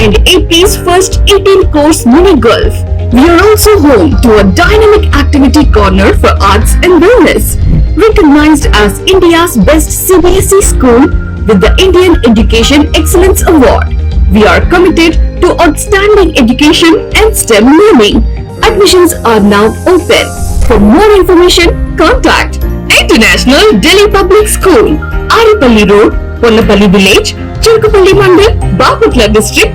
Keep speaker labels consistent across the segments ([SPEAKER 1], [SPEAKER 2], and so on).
[SPEAKER 1] and AP's first 18-course mini golf. We are also home to a dynamic activity corner for arts and wellness, recognized as India's best CBSE school with the Indian Education Excellence Award. We are committed to outstanding education and STEM learning. Admissions are now open. For more information, contact International Delhi Public School, Aripalli Road, Ponnapalli Village, Chirkupalli Mandal, Bapatla District,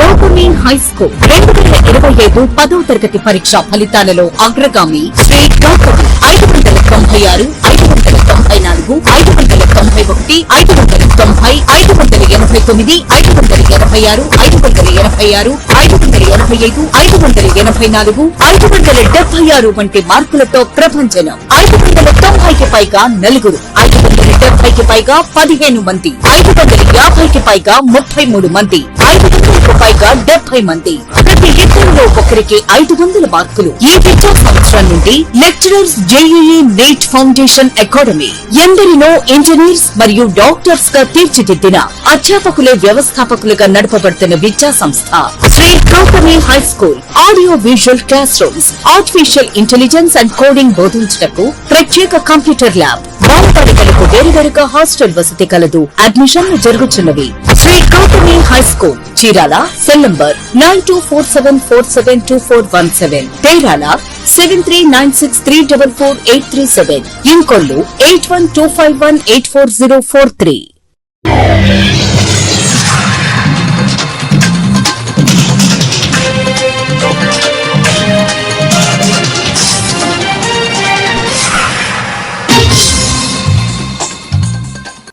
[SPEAKER 2] Gautami high school రెండు వేల ఇరవై ఐదు పదో తరగతి పరీక్ష ఫలితాలలో అగ్రగామి శ్రీ గౌతమి ఐదు వందల తొంభై ఆరు ఐదు వందల తొంభై నాలుగు ఐదు వందల తొంభై ఒకటి ఐదు వందల తొంభై ఐదు వందల ఎనభై తొమ్మిది ఐదు వందల ఎనభై ఆరు ఐదు వందల ఎనభై ఆరు ఐదు వందల ఎనభై ఐదు ఐదు వందల ఎనభై నాలుగు ఐదు వందల డెబ్బై ఆరు వంటి మార్కులతో ప్రభంజనం ఐదు వందల తొంభైకి పైగా నలుగురు ఐదు వందల డెబ్బైకి పైగా పదిహేను మంది ఐదు వందల యాభైకి పైగా ముప్పై మూడు మంది ఐదు వందలకు పైగా డెబ్బై మంది. ప్రతి ఇద్దరిలో ఒకరికి ఐదు వందల మార్కులు. ఈ విద్యా సంవత్సరం నుండి lecturers JEE NEET foundation academy ఎందరినో ఇంజనీర్స్ మరియు డాక్టర్స్గా తీర్చిదిద్దిన అధ్యాపకులే వ్యవస్థాపకులుగా నడపబడుతున్న విద్యా సంస్థ. Sri Gautami high school audio visual classrooms artificial intelligence and coding బోధించటకు ప్రత్యేక కంప్యూటర్ ల్యాబ్ బాలబాలికలకు వేరువేరుగా హాస్టల్ వసతి కలదు అడ్మిషన్లు జరుగుతున్నవి Sri Gautami high school Chirala cell number nine two four seven four seven two four one seven. తేరాల seven three nine six three double four eight three seven. Inkollu eight one two five one eight four zero four three.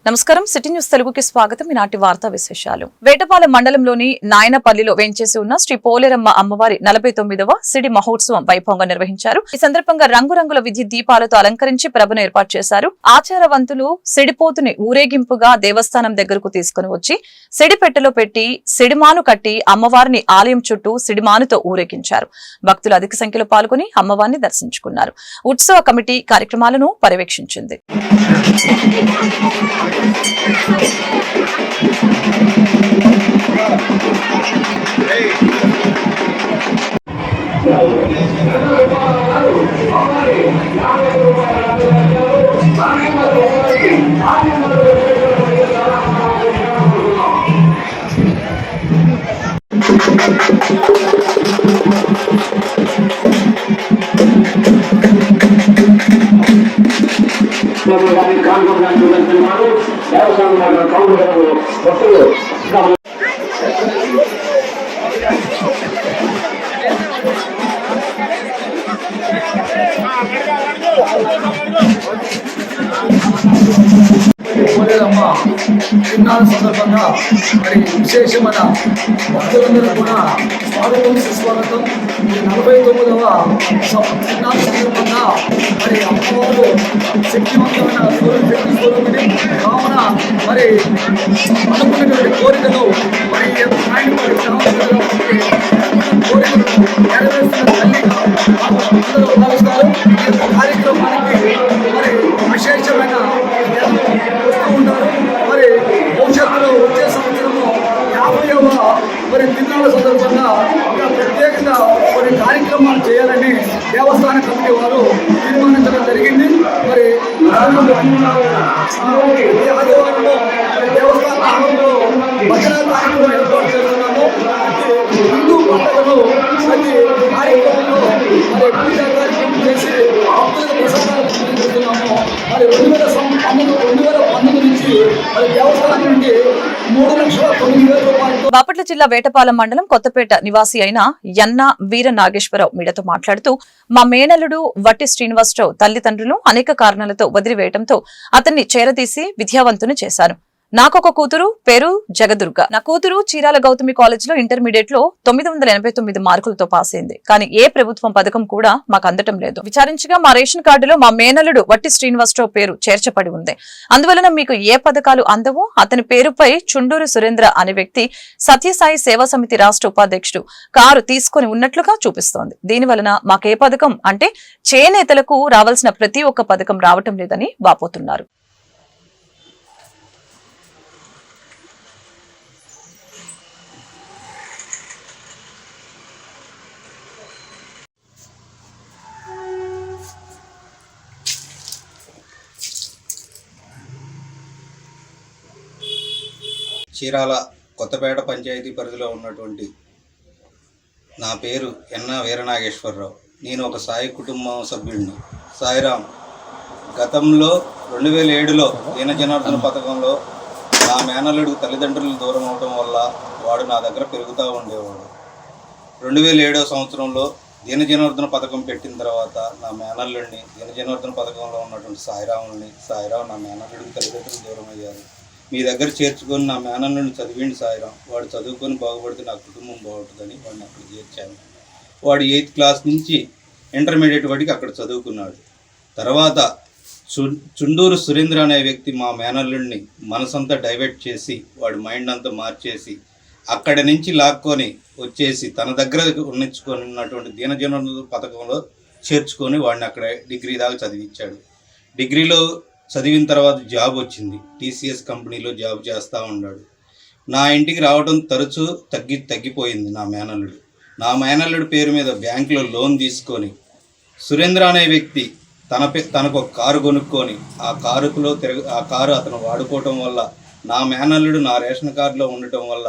[SPEAKER 3] నమస్కారం. City news తెలుగుకి స్వాగతం. ఈనాటి వార్తా విశేషాలు. వేటపాలెం మండలంలోని నాయనపల్లిలో వేంచేసి ఉన్న శ్రీ పోలేరమ్మ అమ్మవారి నలభై తొమ్మిదవ సిడి మహోత్సవం వైభవంగా నిర్వహించారు. ఈ సందర్భంగా రంగురంగుల విద్యుత్ దీపాలతో అలంకరించి ప్రభను ఏర్పాటు చేశారు. ఆచారవంతులు సిడిపోతుని ఊరేగింపుగా దేవస్థానం దగ్గరకు తీసుకుని వచ్చి సిడిపెట్టెలో పెట్టి సిడిమాను కట్టి అమ్మవారిని ఆలయం చుట్టూ సిడిమానుతో ఊరేగించారు. భక్తులు అధిక సంఖ్యలో పాల్గొని అమ్మవారిని దర్శించుకున్నారు. ఉత్సవ కమిటీ కార్యక్రమాలను పర్యవేక్షించింది.
[SPEAKER 4] Hey. మరి విశేషమైన భక్తులందరూ కూడా స్వాగతం సుస్వాగతం. ఈ నలభై తొమ్మిదవ సందర్భంగా మరి అమ్మవారు శక్తివంతమైన స్వరూపిణి కావున మరి అనుకున్నటువంటి కోరికలు మరి కోరికలు నెరవేర్చిన తల్లిగా అందరూ భావిస్తారు చేయాలని దేవస్థాన కమిటీ వారు తీర్మానించడం జరిగింది. మరి దేవస్థానంలో భజన కార్యక్రమం ఏర్పాటు చేస్తున్నారు హిందూ పండుగను అది చేసి మరి రెండు వేల పన్నెండు రెండు వేల పన్నెండు నుంచి మరి నుండి మూడు లక్షల తొమ్మిది వేల రూపాయలు బాపట్ల
[SPEAKER 3] జిల్లా వేటపాలెం మండలం కొత్తపేట నివాసి అయిన యన్న వీర నాగేశ్వరరావు మీడతో మాట్లాడుతూ మా మేనలుడు వట్టి శ్రీనివాసరావు తల్లిదండ్రులు అనేక కారణాలతో వదిలివేయడంతో అతన్ని చేరదీసి విద్యావంతుని చేశాను నాకొక కూతురు పేరు జగదుర్గ. నా కూతురు చీరాల గౌతమి కాలేజ్లో ఇంటర్మీడియట్లో తొమ్మిది వందల ఎనభై తొమ్మిది మార్కులతో పాస్ అయింది. కానీ ఏ ప్రభుత్వం పథకం కూడా మాకు అందటం లేదు. విచారించగా మా రేషన్ కార్డులో మా మేనల్లుడు వట్టి శ్రీనివాసరావు పేరు చేర్చబడి ఉంది. అందువలన మీకు ఏ పథకాలు అందవో? అతని పేరుపై చుండూరు సురేంద్ర అనే వ్యక్తి సత్యసాయి సేవా సమితి రాష్ట్ర ఉపాధ్యక్షుడు కారు తీసుకొని ఉన్నట్లుగా చూపిస్తోంది. దీని వలన మాకే పథకం? అంటే చేనేతలకు రావాల్సిన ప్రతి ఒక్క పథకం రావటం లేదని వాపోతున్నారు.
[SPEAKER 5] చీరాల కొత్తపేట పంచాయతీ పరిధిలో ఉన్నటువంటి నా పేరు ఎన్న వీరనాగేశ్వరరావు. నేను ఒక సాయి కుటుంబం సభ్యుడిని. సాయిరామ్ గతంలో రెండు వేల ఏడులో దీన జనార్దన పథకంలో నా మేనల్లుడు తల్లిదండ్రులు దూరం అవడం వల్ల వాడు నా దగ్గర పెరుగుతూ ఉండేవాడు. రెండు వేల ఏడవ సంవత్సరంలో దీన జనార్దన పథకం పెట్టిన తర్వాత నా మేనల్లుడిని దీన జనార్దన పథకంలో ఉన్నటువంటి సాయిరాముల్ని సాయిరావు నా మేనల్లుడికి తల్లిదండ్రులు దూరం అయ్యారు మీ దగ్గర చేర్చుకొని నా మేనల్లుడిని చదివిండి సాయిరాం. వాడు చదువుకొని బాగుపడితే నా కుటుంబం బాగుంటుందని వాడిని అక్కడ చేర్చాను. వాడు ఎయిత్ క్లాస్ నుంచి ఇంటర్మీడియట్ వాడికి అక్కడ చదువుకున్నాడు. తర్వాత చు- చుండూరు సురేంద్ర అనే వ్యక్తి మా మేనల్లుడిని మనసంతా డైవర్ట్ చేసి వాడి మైండ్ అంతా మార్చేసి అక్కడి నుంచి లాక్కొని వచ్చేసి తన దగ్గర ఉన్నించుకొని ఉన్నటువంటి దీనజన పథకంలో చేర్చుకొని వాడిని అక్కడ డిగ్రీ దాకా చదివించాడు. డిగ్రీలో చదివిన తర్వాత జాబ్ వచ్చింది. టీసీఎస్ కంపెనీలో జాబ్ చేస్తూ ఉన్నాడు. నా ఇంటికి రావడం తరచూ తగ్గి తగ్గిపోయింది నా మేనల్లుడు. నా మేనల్లుడు పేరు మీద బ్యాంకులో లోన్ తీసుకొని సురేంద్ర అనే వ్యక్తి తన పే తనకు ఒక కారు కొనుక్కొని ఆ కారులో తిరగ ఆ కారు అతను వాడుకోవటం వల్ల నా మేనల్లుడు నా రేషన్ కార్డులో ఉండటం వల్ల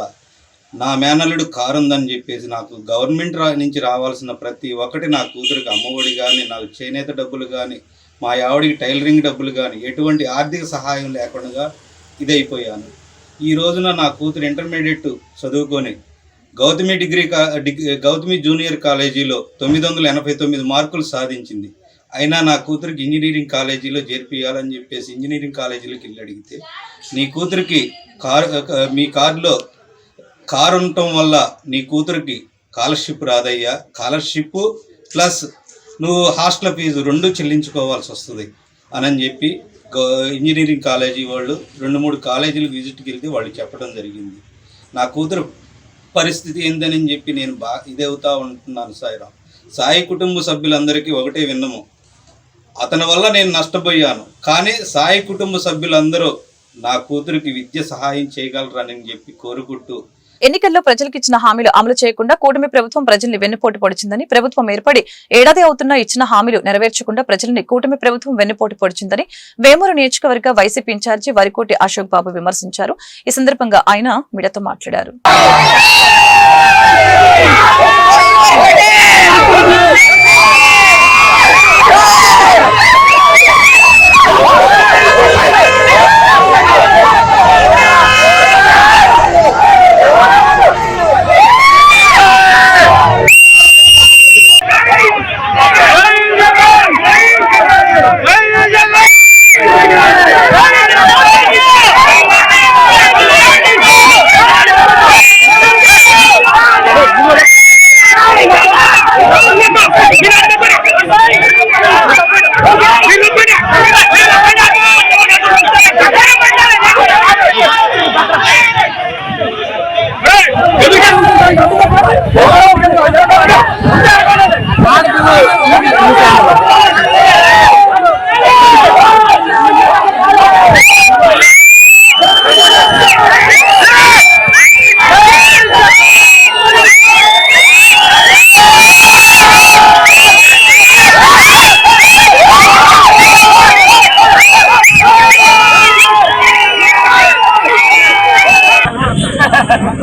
[SPEAKER 5] నా మేనల్లుడు కారు ఉందని చెప్పేసి నాకు గవర్నమెంట్ రా నుంచి రావాల్సిన ప్రతి ఒక్కటి నా కూతురికి అమ్మఒడి కానీ నాకు చేనేత డబ్బులు కానీ మా ఆవిడికి టైలరింగ్ డబ్బులు కానీ ఎటువంటి ఆర్థిక సహాయం లేకుండా ఇదైపోయాను. ఈ రోజున నా కూతురు ఇంటర్మీడియట్ చదువుకొని గౌతమి డిగ్రీ కా గౌతమి జూనియర్ కాలేజీలో తొమ్మిది వందల ఎనభై తొమ్మిది మార్కులు సాధించింది. అయినా నా కూతురికి ఇంజనీరింగ్ కాలేజీలో చేర్పియాలని చెప్పేసి ఇంజనీరింగ్ కాలేజీలోకి వెళ్ళి అడిగితే నీ కూతురికి కారు మీ కారులో కారు ఉండటం వల్ల నీ కూతురికి స్కాలర్షిప్ రాదయ్యా. స్కాలర్షిప్ ప్లస్ నువ్వు హాస్టల్ ఫీజు రెండు చెల్లించుకోవాల్సి వస్తుంది అని చెప్పి ఇంజనీరింగ్ కాలేజీ వాళ్ళు రెండు మూడు కాలేజీలకు విజిట్కి వెళ్తే వాళ్ళు చెప్పడం జరిగింది. నా కూతురు పరిస్థితి ఏందని చెప్పి నేను బా ఇదవుతా ఉంటున్నాను సాయిరాం. సాయి కుటుంబ సభ్యులందరికీ ఒకటే విన్నము. అతని వల్ల నేను నష్టపోయాను. కానీ సాయి కుటుంబ సభ్యులందరూ నా కూతురికి విద్య సహాయం చేయగలరని చెప్పి కోరుకుంటూ
[SPEAKER 3] ఎన్నికల్లో ప్రజలకు ఇచ్చిన హామీలు అమలు చేయకుండా కూటమి ప్రభుత్వం ప్రజల్ని వెన్నుపోటు పొడిచిందని ప్రభుత్వం ఏర్పడి ఏడాది అవుతున్నా ఇచ్చిన హామీలు నెరవేర్చకుండా ప్రజల్ని కూటమి ప్రభుత్వం వెన్నుపోటు పొడిచిందని వేమూరు నియోజకవర్గ వైసీపీ ఇన్ఛార్జి వరికోటి అశోక్ బాబు విమర్శించారు. ఈ సందర్భంగా ఆయన మీడియాతో మాట్లాడారు.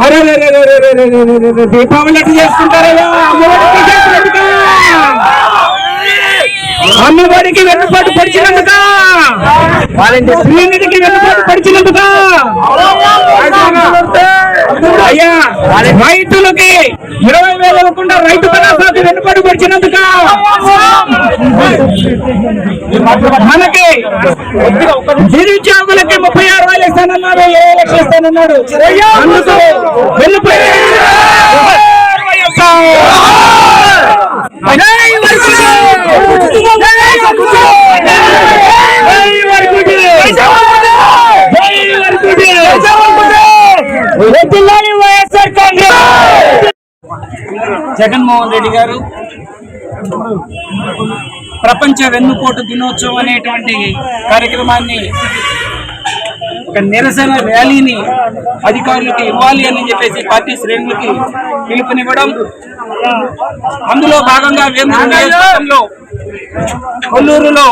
[SPEAKER 6] అరే దీపావళి ఎట్లా చేసుకుంటారా అమ్మవారికి వెనుకబాటు పరిచినందుగా వాళ్ళకి వెనుకబాటు పరిచినందుగా అయ్యా రైతులకి ఇరవై వేల ఇవ్వకుండా రైతు కళాశాలకు వెనుకబాటు పరిచినందుక మనకి నిరుద్యోగులకి ముప్పై ఆరు వేలు ఇస్తానన్నారు ఏ లక్షలు ఇస్తానన్నారు అందుకు వెనుకబాటు Hey! జగన్మోహన్ రెడ్డి గారు ప్రపంచ వెన్నుపోటు దినోత్సవం అనేటువంటి కార్యక్రమాన్ని ఒక నిరసన ర్యాలీని అధికారులకి ఇవ్వాలి అని చెప్పేసి పార్టీ శ్రేణులకి పిలుపునివ్వడం. అందులో భాగంగా వేమూరు నియోజకవర్గంలో కొల్లూరులో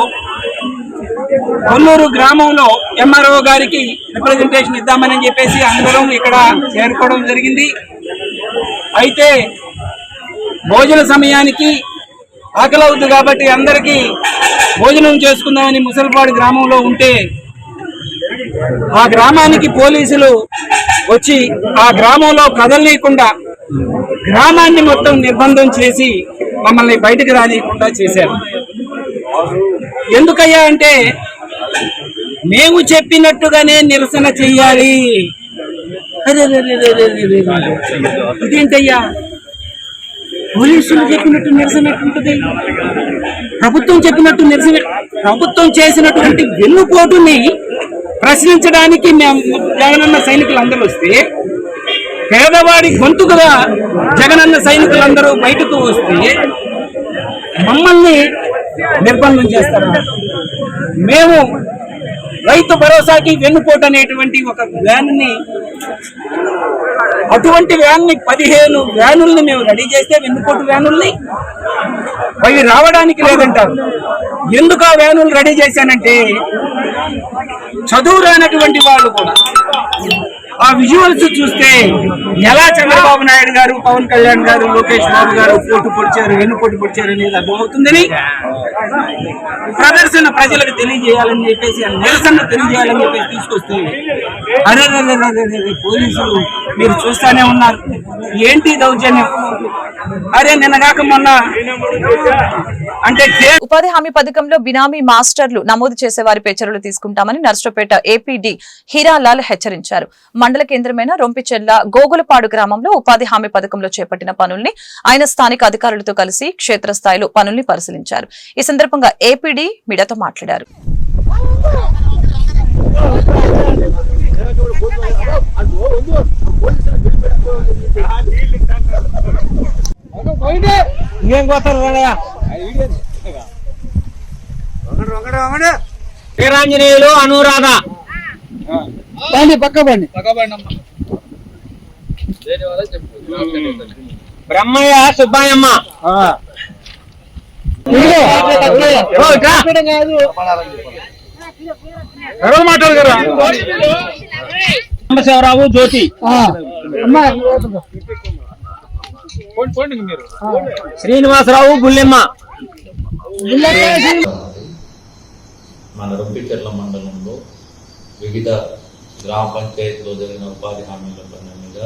[SPEAKER 6] కొల్లూరు గ్రామంలో ఎంఆర్ఓ గారికి రిప్రజెంటేషన్ ఇద్దామని చెప్పేసి అందరం ఇక్కడ చేరుకోవడం జరిగింది. అయితే భోజన సమయానికి ఆకలి అవుతుంది కాబట్టి అందరికీ భోజనం చేసుకుందామని ముసలిపాడు గ్రామంలో ఉంటే ఆ గ్రామానికి పోలీసులు వచ్చి ఆ గ్రామంలో కదలనీయకుండా గ్రామాన్ని మొత్తం నిర్బంధం చేసి మమ్మల్ని బయటకు రానియకుండా చేశారు. ఎందుకయ్యా అంటే మేము చెప్పినట్టుగానే నిరసన చెయ్యాలి. ఇదేంటయ్యా? పోలీసులు చెప్పినట్టు నిరసన ఎట్లుంటది? ప్రభుత్వం చెప్పినట్టు నిరసన ప్రభుత్వం చేసినటువంటి వెన్నుపోటుని ప్రశ్నించడానికి మేము జగనన్న సైనికులందరూ వస్తే పేదవాడి గొంతుకుగా జగనన్న సైనికులందరూ బయటకు వస్తే మమ్మల్ని నిర్బంధం చేస్తారు? మేము రైతు భరోసాకి వెన్నుపోటు అనేటువంటి ఒక వ్యాన్ని అటువంటి వ్యాన్ని పదిహేను వ్యానుల్ని మేము రెడీ చేస్తే వెన్నుపోటు వ్యానుల్ని అవి రావడానికి లేదంటారు. ఎందుకు ఆ వ్యానులు రెడీ చేశానంటే చదువు రానటువంటి వాళ్ళు కూడా. ఆ విజువల్స్ చూస్తే ఎలా చంద్రబాబు నాయుడు గారు పవన్ కళ్యాణ్ గారు లోకేష్ బాబు గారు పోటు పొడిచారు వెన్ను పోటు పొడిచారు అనేది అర్థమవుతుందని ప్రదర్శన ప్రజలకు తెలియజేయాలని చెప్పేసి నిరసన తెలియజేయాలని చెప్పేసి తీసుకొస్తే అరే అరే, అరే, పోలీసులు మీరు చూస్తానే ఉన్నారు. ఏంటి దౌర్జన్యం? అరే నిన్నగాక మొన్న అంటే
[SPEAKER 3] ఉపాధి హామీ పథకంలో బినామీ మాస్టర్లు నమోదు చేసే వారిపై చర్యలు తీసుకుంటామని నర్సపేట ఏపీడి హీరాలాల్ హెచ్చరించారు. మండల కేంద్రమైన రొంపిచెల్ల గోగులపాడు గ్రామంలో ఉపాధి హామీ పథకంలో చేపట్టిన పనుల్ని ఆయన స్థానిక అధికారులతో కలిసి క్షేత్రస్థాయిలో పనుల్ని పరిశీలించారు. ఈ సందర్భంగా ఏపీడీ మీడియాతో మాట్లాడారు.
[SPEAKER 6] ఏం కోస్తారు రాడయ్య వీరాంజనేయులు అనురాధ. బండి పక్క బండి బ్రహ్మయ్య సుబ్బాయమ్మ. సాంబశివరావు జ్యోతి. శ్రీనివాసరావు గుల్లెమ్మ
[SPEAKER 7] మన రొంపిచెర్ల మండలంలో వివిధ గ్రామ పంచాయతీలో జరిగిన ఉపాధి హామీల పనుల మీద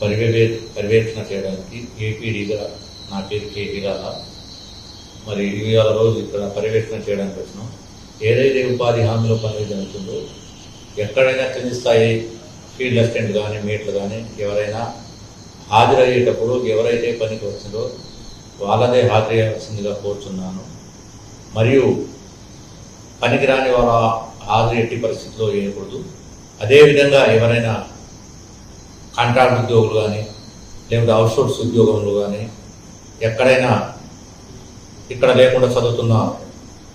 [SPEAKER 7] పర్యవే పర్యవేక్షణ చేయడానికి ఏపీడీగా నా పేరు కే హీరాల మరి ఇవాళ రోజు ఇక్కడ పర్యవేక్షణ చేయడానికి వచ్చినాం. ఏదైతే ఉపాధి హామీలో పనులు జరుగుతుందో ఎక్కడైనా కింది స్థాయి ఫీల్డ్ అసిస్టెంట్ కానీ మేట్లు కానీ ఎవరైనా హాజరయ్యేటప్పుడు ఎవరైతే పనికి వచ్చిందో వాళ్ళదే హాజరయ్యాల్సిందిగా కోరుచున్నాను. మరియు పనికిరాని వాళ్ళ హాజరు ఎట్టి పరిస్థితిలో వేయకూడదు. అదేవిధంగా ఎవరైనా కాంట్రాక్ట్ ఉద్యోగులు కానీ లేకుంటే అవుట్సోర్స్ ఉద్యోగంలో కానీ ఎక్కడైనా ఇక్కడ లేకుండా చదువుతున్న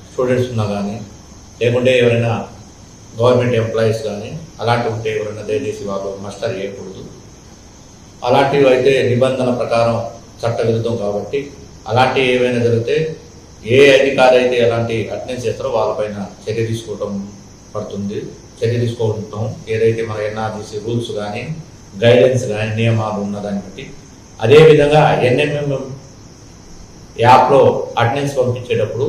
[SPEAKER 7] స్టూడెంట్స్ ఉన్నా కానీ లేకుంటే ఎవరైనా గవర్నమెంట్ ఎంప్లాయీస్ కానీ అలాంటివి ఉంటే ఎవరైనా దయచేసి వాళ్ళు మస్టర్ చేయకూడదు అలాంటివి అయితే నిబంధన ప్రకారం చట్టవిరుద్ధం కాబట్టి అలాంటివి ఏవైనా జరిగితే ఏ అధికారి అయితే ఎలాంటి అటెండెన్స్ చేస్తారో వాళ్ళపైన చర్య తీసుకోవటం పడుతుంది. చర్య తీసుకోవటం ఏదైతే మన ఎన్ఆర్బీసీ రూల్స్ కానీ గైడెన్స్ కానీ నియమాలు ఉన్న దాన్ని బట్టి. అదేవిధంగా ఎన్ఎంఎం యాప్లో అటెండెన్స్ పంపించేటప్పుడు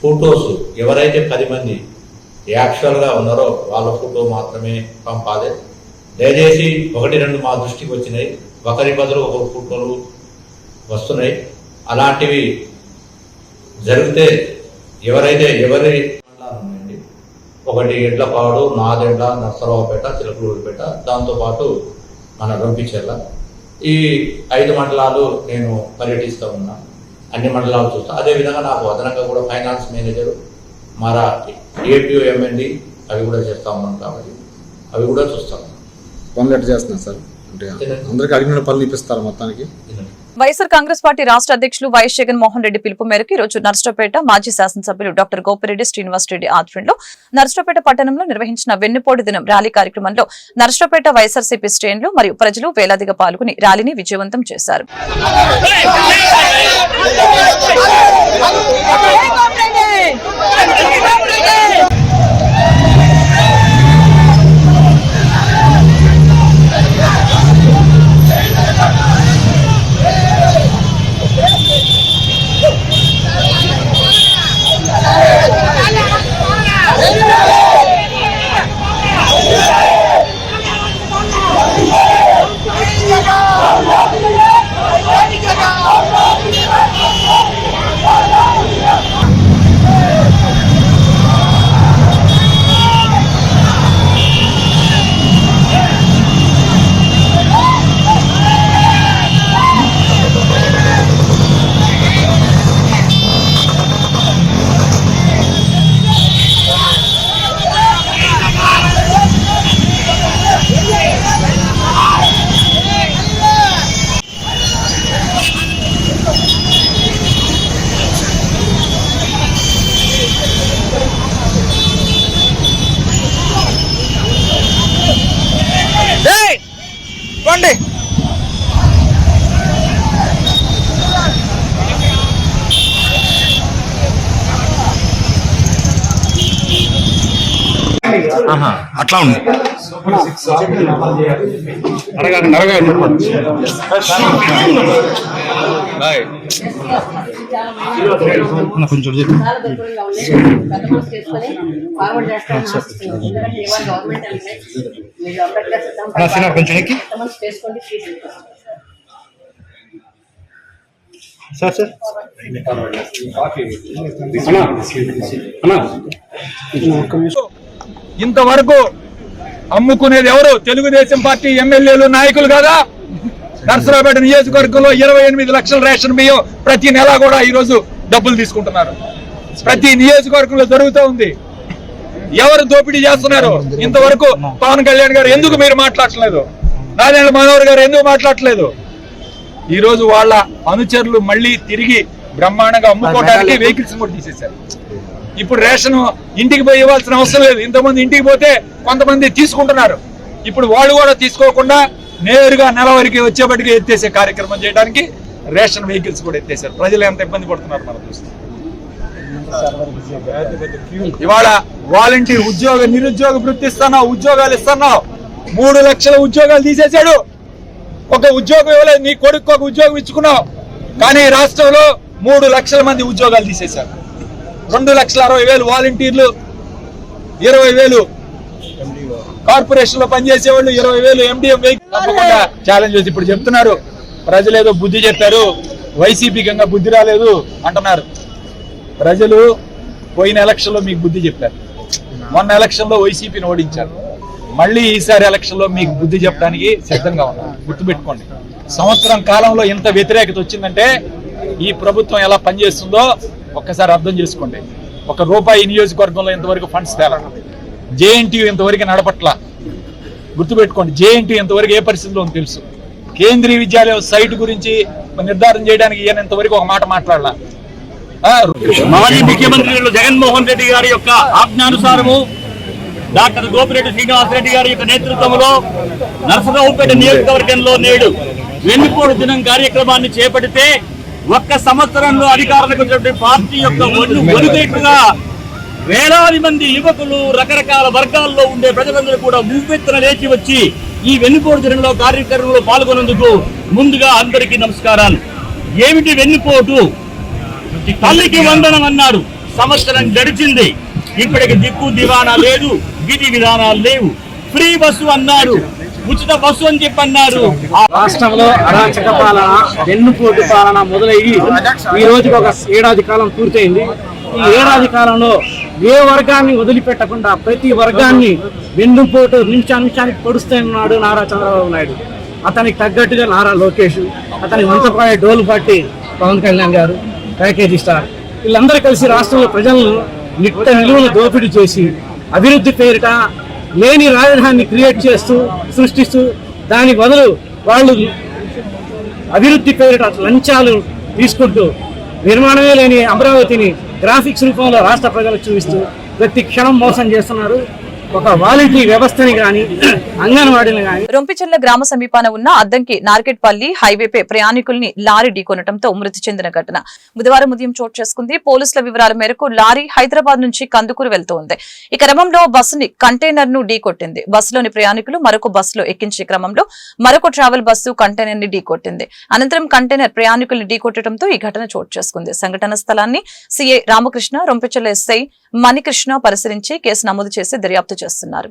[SPEAKER 7] ఫొటోస్ ఎవరైతే పది మంది యాక్చువల్గా ఉన్నారో వాళ్ళ ఫోటో మాత్రమే పంపాలి. దయచేసి ఒకటి రెండు మా దృష్టికి వచ్చినాయి. ఒకరి బదులు ఒకరు ఫోటోలు వస్తున్నాయి. అలాంటివి జరిగితే ఎవరైతే ఎవరి ఉన్నాయండి ఒకటి ఎడ్లపాడు నాదెండ్ల నర్సరావుపేట చిలకలూరుపేట దాంతోపాటు మన రంపిచెల్ల ఈ ఐదు మండలాలు నేను పర్యటిస్తూ ఉన్నా. అన్ని మండలాలు చూస్తా. అదేవిధంగా నాకు అదనంగా కూడా ఫైనాన్స్ మేనేజర్ మరా ఏపీఓ ఎంఎండి అవి కూడా చేస్తూ ఉన్నాను కాబట్టి అవి కూడా చూస్తాను
[SPEAKER 8] పనులు ఎట్లా చేస్తున్నారు సార్. అంటే అందరికి అడిగిన పనులు ఇప్పిస్తారు మొత్తానికి.
[SPEAKER 3] వైఎస్ఆర్ కాంగ్రెస్ పార్టీ రాష్ట్ర అధ్యక్షులు వైఎస్ జగన్మోహన్ రెడ్డి పిలుపు మేరకు ఈ రోజు నర్సరావుపేట మాజీ శాసనసభ్యులు డాక్టర్ గోపిరెడ్డి శ్రీనివాస్ రెడ్డి ఆధ్వర్యంలో నర్సరావుపేట పట్టణంలో నిర్వహించిన వెన్నుపోటు దినం ర్యాలీ కార్యక్రమంలో నర్సరావుపేట వైఎస్ఆర్సీపీ శ్రేణులు మరియు ప్రజలు వేలాదిగా పాల్గొని ర్యాలీని విజయవంతం చేశారు.
[SPEAKER 9] అట్లా ఉంది. కొంచెం చెప్పు. అన్నా, శ్రీనాథ్ కొంచెం ఎక్కి. Sir sir.
[SPEAKER 10] ఇంతవరకు అమ్ముకునేది ఎవరు? తెలుగుదేశం పార్టీ ఎమ్మెల్యేలు నాయకులు కదా? నర్సరావుపేట నియోజకవర్గంలో ఇరవై ఎనిమిది లక్షల రేషన్ బియ్యం ప్రతి నెల కూడా ఈ రోజు డబ్బులు తీసుకుంటున్నారు. ప్రతి నియోజకవర్గంలో జరుగుతూ ఉంది. ఎవరు దోపిడీ చేస్తున్నారు? ఇంతవరకు పవన్ కళ్యాణ్ గారు ఎందుకు మీరు మాట్లాడట్లేదు? నారాయణ మనోహర్ గారు ఎందుకు మాట్లాడట్లేదు? ఈ రోజు వాళ్ళ అనుచరులు మళ్ళీ తిరిగి బ్రహ్మాండంగా అమ్ముకోవడానికి వెహికల్స్ కూడా తీసేశారు. ఇప్పుడు రేషన్ ఇంటికి పోయి ఇవ్వాల్సిన అవసరం లేదు. ఇంతమంది ఇంటికి పోతే కొంతమంది తీసుకుంటున్నారు. ఇప్పుడు వాళ్ళు కూడా తీసుకోకుండా నేరుగా నెలవరికి వచ్చేపటికి ఎత్తేసే కార్యక్రమం చేయడానికి రేషన్ వెహికల్స్ కూడా ఎత్తేసారు ప్రజలు ఎంత ఇబ్బంది పడుతున్నారు మనం చూస్తే ఇవాళ వాలంటీర్ ఉద్యోగ నిరుద్యోగ వృత్తి ఇస్తున్నావు ఉద్యోగాలు ఇస్తున్నావు. మూడు లక్షల ఉద్యోగాలు తీసేశాడు. ఒక ఉద్యోగం ఇవ్వలేదు. నీ కొడుకు ఒక ఉద్యోగం ఇచ్చుకున్నావు. కానీ రాష్ట్రంలో మూడు లక్షల మంది ఉద్యోగాలు తీసేశారు. రెండు లక్షల అరవై వేలు వాలంటీర్లు ఇరవై వేలు కార్పొరేషన్లో పనిచేసే వాళ్ళు ఇరవై వేలు ఎండిఎం తప్పకుండా ఛాలెంజ్ చేసి ఇప్పుడు చెప్తున్నారు. ప్రజలు ఏదో బుద్ధి చెప్పారు వైసీపీ గంగా బుద్ధి రాలేదు అంటున్నారు. ప్రజలు పోయిన ఎలక్షన్లో మీకు బుద్ధి చెప్పారు. మొన్న ఎలక్షన్లో వైసీపీని ఓడించారు. మళ్ళీ ఈసారి ఎలక్షన్లో మీకు బుద్ధి చెప్పడానికి సిద్ధంగా ఉన్నారు. గుర్తుపెట్టుకోండి. సంవత్సరం కాలంలో ఇంత వ్యతిరేకత వచ్చిందంటే ఈ ప్రభుత్వం ఎలా పనిచేస్తుందో ఒక్కసారి అర్థం చేసుకోండి. ఒక రూపాయి నియోజకవర్గంలో ఇంతవరకు ఫండ్స్ తేలా. జేఎన్టీయూ ఇంతవరకు నడపట్ల. గుర్తుపెట్టుకోండి జేఎన్టీ ఇంతవరకు ఏ పరిస్థితిలో తెలుసు. కేంద్రీయ విద్యాలయం సైట్ గురించి నిర్ధారణ చేయడానికి ఈయన ఇంతవరకు ఒక మాట మాట్లాడాల.
[SPEAKER 11] మాజీ ముఖ్యమంత్రులు జగన్మోహన్ రెడ్డి గారి యొక్క ఆజ్ఞానుసారము డాక్టర్ గోపిరెడ్డి శ్రీనివాసరెడ్డి గారి యొక్క నేతృత్వంలో నరసరావుపేట నియోజకవర్గంలో నేడు వెన్నుపోటు దినం కార్యక్రమాన్ని చేపడితే ఒక్క సంవత్సరంలో అధికారులకు వచ్చినటువంటి పార్టీ యొక్క ఒళ్ళు ఒలుగేట్టుగా వేలాది మంది యువకులు రకరకాల వర్గాల్లో ఉండే ప్రజలందరూ కూడా మూపెత్తున లేచి వచ్చి ఈ వెన్నుపోటు దినంలో కార్యక్రమంలో పాల్గొనేందుకు ముందుగా అందరికీ నమస్కారాలు. ఏమిటి వెన్నుపోటు? తల్లికి వందనం అన్నాడు. సంవత్సరం గడిచింది. ఇప్పటికి దిక్కు దివానా లేదు విధి విధానాలు లేవు. ఫ్రీ బస్సు అన్నారు ఉచిత బస్సు అని చెప్పి అన్నారు
[SPEAKER 12] రాష్ట్రంలో అరాచక పాలన వెన్నుపోటు పాలన మొదలయ్యి ఈ రోజుకి ఒక ఏడాది కాలం పూర్తయింది. ఈ ఏడాది కాలంలో ఏ వర్గాన్ని వదిలిపెట్టకుండా ప్రతి వర్గాన్ని వెన్నుపోటు నిమిషా నిమిషానికి పొడుస్తూ ఉన్నాడు నారా చంద్రబాబు నాయుడు. అతనికి తగ్గట్టుగా నారా లోకేష్ అతని వంతపాయ డోలు పట్టి పవన్ కళ్యాణ్ గారు ప్యాకేజీ స్టార్. వీళ్ళందరూ కలిసి రాష్ట్రంలో ప్రజలను నిట్ట నిలువను దోపిడీ చేసి అభివృద్ధి పేరిట లేని రాజధానిని క్రియేట్ చేస్తూ సృష్టిస్తూ దాని బదులు వాళ్ళు అభివృద్ధి పేరిట లంచాలు తీసుకుంటూ నిర్మాణమే లేని అమరావతిని గ్రాఫిక్స్ రూపంలో రాష్ట్ర ప్రజలకు చూపిస్తూ ప్రతి క్షణం మోసం చేస్తున్నారు. ఒక వాలంటీ వ్యవస్థని గాని అంగన్వాడీని గాని.
[SPEAKER 3] రొంపిచెర్ల గ్రామ సమీపాన ఉన్న అద్దంకి నార్కెట్పల్లి హైవేపై ప్రయాణికుల్ని లారీ ఢీకొనటంతో మృతి చెందిన ఘటన. బుధవారం ఉదయం చోటు చేసుకుంది. పోలీసుల వివరాల మేరకు లారీ హైదరాబాద్ నుంచి కందుకూరు వెళ్తూ ఉంది ఈ క్రమంలో బస్సుని కంటైనర్ను ఢీకొట్టింది. బస్సులోని ప్రయాణికులు మరొక బస్సులో ఎక్కించే క్రమంలో మరొక ట్రావెల్ బస్సు కంటైనర్ని ఢీకొట్టింది. అనంతరం కంటైనర్ ప్రయాణికుల్ని ఢీకొట్టడంతో ఈ ఘటన చోటు చేసుకుంది. సంఘటన స్థలాన్ని సీఐ రామకృష్ణ రొంపిచెల్ల ఎస్ఐ మణికృష్ణ పరిశీలించి కేసు నమోదు చేసి దర్యాప్తు చేస్తున్నారు.